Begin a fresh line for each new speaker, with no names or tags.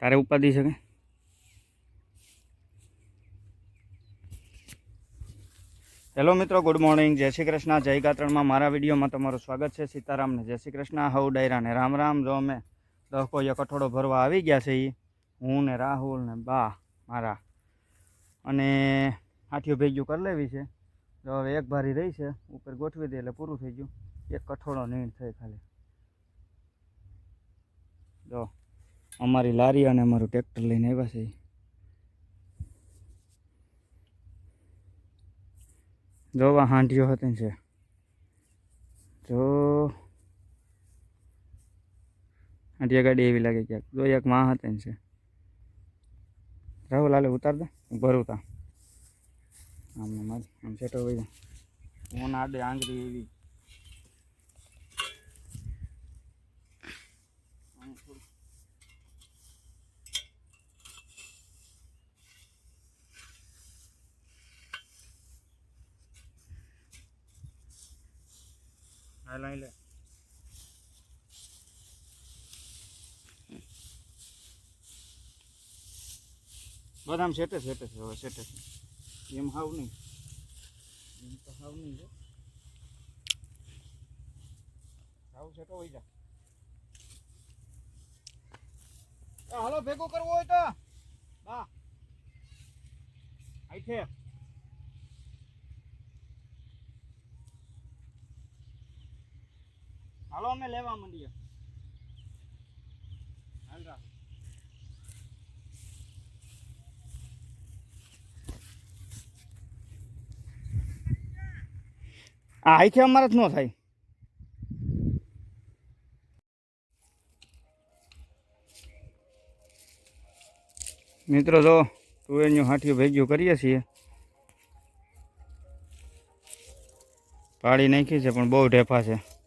તારે ઉપાધિ શકે? હેલો મિત્રો, ગુડ મોર્નિંગ. જય શ્રી કૃષ્ણ. જય ગાત્રણમાં મારા વિડીયોમાં તમારું સ્વાગત છે. સીતારામને જય શ્રી કૃષ્ણ. હવ ડાયરાને રામ રામ. જો અમે દહકો એક કઠોળો ભરવા આવી ગયા છે એ હું ને રાહુલ ને બા મારા. અને હાથીઓ ભેગ્યું કરી લેવી છે. તો હવે એક ભારી રહી છે, ઉપર ગોઠવી દે એટલે પૂરું થઈ ગયું. એક કઠોળો નીણ થઈ ખાલી. જો અમારી લારી અને અમારું ટ્રેક્ટર લઈને આવ્યા છે. જોવા હાંડીઓ હતી છે. જો. હાંડિયા ગાડી એવી લાગે ક્યાંક. જો એક માં હતી છે. રાહુલ, હાલે ઉતાર દે. ભરું તા. આમ આમ સેટો હોય હું આડે આંગળી એવી. હા લઈ લે બદામ સેટે સેટે છે હવે સેટે છે એમ હાવ નહીં એમ તો હાવ નહીં છે હાવ સેટો હોય જા હાલો ભેગું કરવો હોય તો બા આઈથે હાલો, અમે લેવા માંડીએ. હાલ આ આઈથે અમારે જ ન થાય. મિત્રો, જો તુવેરનું હાંઠિયું ભેગ્યું કરીએ છીએ. પાડી નાખી છે, પણ બહુ ઢેફા છે.